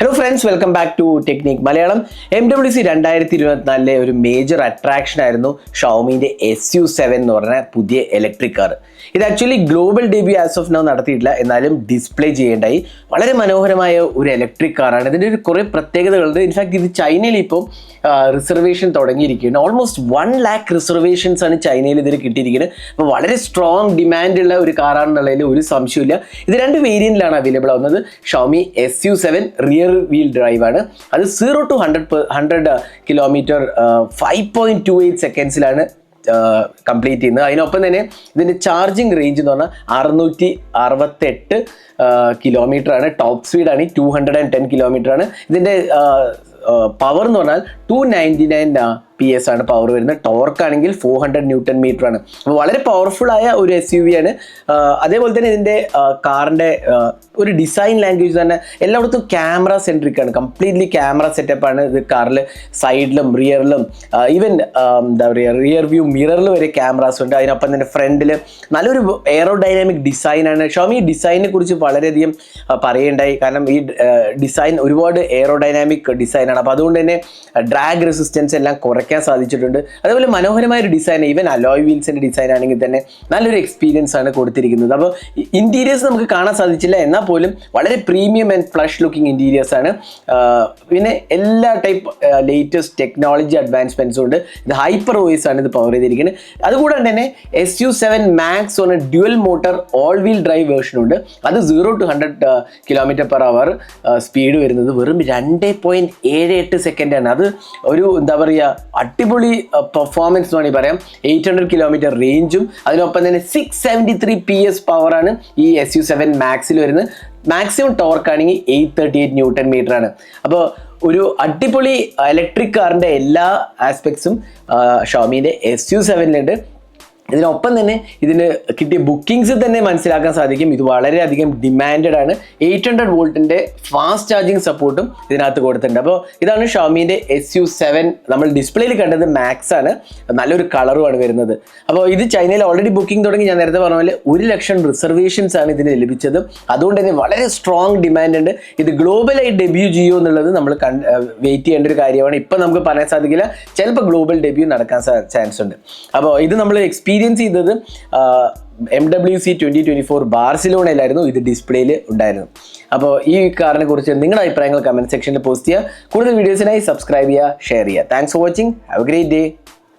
Hello friends welcome back to technique Malayalam M W C രണ്ടായിരത്തി ഇരുപത്തിനാലിലെ ഒരു major attraction ആയിരുന്നു ഷോമിന്റെ എസ് യു സെവൻ എന്ന് പറഞ്ഞ പുതിയ ഇലക്ട്രിക് കാർ ഇത് actually global debut as of now നടത്തിയിട്ടില്ല. എന്നാലും ഡിസ്പ്ലേ ചെയ്യേണ്ടായി. വളരെ മനോഹരമായ ഒരു ഇലക്ട്രിക് കാറാണ് ഇതിന്റെ ഒരു കുറേ പ്രത്യേകതകളുണ്ട്. ഇൻഫാക്ട് ഇത് ചൈനയിൽ ഇപ്പോൾ റിസർവേഷൻ തുടങ്ങിയിരിക്കുകയാണ്. ഓൾമോസ്റ്റ് വൺ ലാക്ക് റിസർവേഷൻസ് ആണ് ചൈനയിൽ ഇതിൽ കിട്ടിയിരിക്കുന്നത്. അപ്പോൾ വളരെ സ്ട്രോങ് ഡിമാൻഡുള്ള ഒരു കാറാണെന്നുള്ളതിൽ ഒരു സംശയമില്ല ഇത് രണ്ട് വേരിയന്റിലാണ് അവൈലബിൾ ആവുന്നത്. Xiaomi S U seven rear wheel drive ആണ്. അത് zero to hundred hundred kilometre five point two eight സെക്കൻഡ്സിലാണ് complete ചെയ്യുന്നത്. അതിനൊപ്പം തന്നെ ഇതിന്റെ ചാർജിങ് റേഞ്ച് എന്ന് പറഞ്ഞാൽ അറുന്നൂറ്റി അറുപത്തെട്ട് കിലോമീറ്റർ ആണ്. Top സ്പീഡാണ് two hundred and ten kilometre ആണ്. ഇതിന്റെ പവർ എന്ന് പറഞ്ഞാൽ two ninety nine P S ആണ് പവർ വരുന്നത്. ടോർക്ക് ആണെങ്കിൽ ഫോർ ഹൺഡ്രഡ് ന്യൂട്ടൺ മീറ്റർ ആണ്. അപ്പോൾ വളരെ പവർഫുൾ ആയ ഒരു എസ് യു വി ആണ്. അതേപോലെ തന്നെ ഇതിന്റെ കാറിന്റെ ഒരു ഡിസൈൻ ലാംഗ്വേജ് തന്നെ എല്ലായിടത്തും ക്യാമറ സെൻട്രിക് ആണ്. കംപ്ലീറ്റ്ലി ക്യാമറ സെറ്റപ്പ് ആണ് ഇത് കാറിൽ. സൈഡിലും റിയറിലും ഈവൻ എന്താ പറയുക റിയർ വ്യൂ മിററിൽ വരെ ക്യാമറാസ് ഉണ്ട്. അതിനൊപ്പം തന്നെ ഫ്രണ്ടിൽ നല്ലൊരു എയറോ ഡൈനാമിക് ആണ്. ഷോമി ഈ ഡിസൈനിനെ കുറിച്ച് വളരെയധികം പറയേണ്ടായി. കാരണം ഈ ഡിസൈൻ ഒരുപാട് എയറോ ഡൈനാമിക് ഡിസൈനാണ് അപ്പോൾ അതുകൊണ്ട് തന്നെ ഡ്രാഗ് റെസിസ്റ്റൻസ് എല്ലാം കുറയ്ക്കാൻ സാധിച്ചിട്ടുണ്ട്. അതുപോലെ മനോഹരമായ ഒരു ഡിസൈൻ ഈവൻ അലോയ് വീൽസിന്റെ ഡിസൈൻ ആണെങ്കിൽ തന്നെ നല്ലൊരു എക്സ്പീരിയൻസ് ആണ് കൊടുത്തിരിക്കുന്നത്. അപ്പോൾ ഇന്റീരിയേഴ്സ് നമുക്ക് കാണാൻ സാധിച്ചില്ല. എന്നാൽ പോലും വളരെ premium and flush looking interiors ആണ്. പിന്നെ എല്ലാ ടൈപ്പ് ലേറ്റസ്റ്റ് ടെക്നോളജി അഡ്വാൻസ്മെന്റ്സും ഉണ്ട്. ഇത് ഹൈപ്പർ വോയിസ് ആണ് ഇത് പവർ ചെയ്തിരിക്കുന്നത്. അതുകൂടാണ്ട് തന്നെ S U seven max on dual motor all wheel drive version ഉണ്ട്. അത് zero to hundred kilometre per hour speed വരുന്നത് വെറും രണ്ട് പോയിന്റ് ഏഴ് എട്ട് സെക്കൻഡാണ് അത് ഒരു എന്താ പറയുക അടിപൊളി പെർഫോമൻസ് എന്ന് വേണമെങ്കിൽ പറയാം. എയ്റ്റ് ഹൺഡ്രഡ് കിലോമീറ്റർ റേഞ്ചും അതിനൊപ്പം തന്നെ six seventy three P S പവറാണ് ഈ എസ് യു സെവൻ മാക്സിൽ വരുന്നത്. മാക്സിമം ടോർക്ക് ആണെങ്കിൽ eight thirty eight newton metre ആണ്. അപ്പോൾ ഒരു അടിപൊളി ഇലക്ട്രിക് കാറിന്റെ എല്ലാ ആസ്പെക്ട്സും ഷോമീന്റെ എസ് യു സെവനിലുണ്ട് ഇതിനൊപ്പം തന്നെ ഇതിന് കിട്ടിയ ബുക്കിംഗ്സ് തന്നെ മനസ്സിലാക്കാൻ സാധിക്കും. ഇത് വളരെയധികം ഡിമാൻഡഡ് ആണ്. എയ്റ്റ് ഹൺഡ്രഡ് വോൾട്ടിന്റെ ഫാസ്റ്റ് ചാർജിങ് സപ്പോർട്ടും ഇതിനകത്ത് കൊടുത്തിട്ടുണ്ട്. അപ്പോൾ ഇതാണ് ഷോമീന്റെ എസ് യു സെവൻ നമ്മൾ ഡിസ്പ്ലേയിൽ കണ്ടത് മാക്സ് ആണ്. നല്ലൊരു കളറുമാണ് വരുന്നത്. അപ്പോൾ ഇത് ചൈനയിൽ ഓൾറെഡി ബുക്കിംഗ് തുടങ്ങി. ഞാൻ നേരത്തെ പറഞ്ഞ പോലെ ഒരു ലക്ഷം റിസർവേഷൻസ് ആണ് ഇതിന് ലഭിച്ചത്. അതുകൊണ്ട് തന്നെ വളരെ സ്ട്രോങ് ഡിമാൻഡ് ഉണ്ട്. ഇത് ഗ്ലോബലായി ഡെബ്യൂ ചെയ്യൂ എന്നുള്ളത് നമ്മൾ കണ്ട് വെയിറ്റ് ചെയ്യേണ്ട ഒരു കാര്യമാണ്. ഇപ്പം നമുക്ക് പറയാൻ സാധിക്കില്ല. ചിലപ്പോൾ ഗ്ലോബൽ ഡെബ്യൂ നടക്കാൻ ചാൻസ് ഉണ്ട്. അപ്പോൾ ഇത് നമ്മൾ എക്സ്പീരിയൻസ് ചെയ്തത് M W C twenty twenty four ബാർസിലോണയിലായിരുന്നു ഇത് ഡിസ്പ്ലേയിൽ ഉണ്ടായിരുന്നു അപ്പോൾ ഈ കാറിനെ കുറിച്ച് നിങ്ങളുടെ അഭിപ്രായങ്ങൾ കമന്റ് സെക്ഷനിൽ പോസ്റ്റ് ചെയ്യുക. കൂടുതൽ വീഡിയോസിനായി സബ്സ്ക്രൈബ് ചെയ്യുക ഷെയർ ചെയ്യുക. Thanks for watching have a great day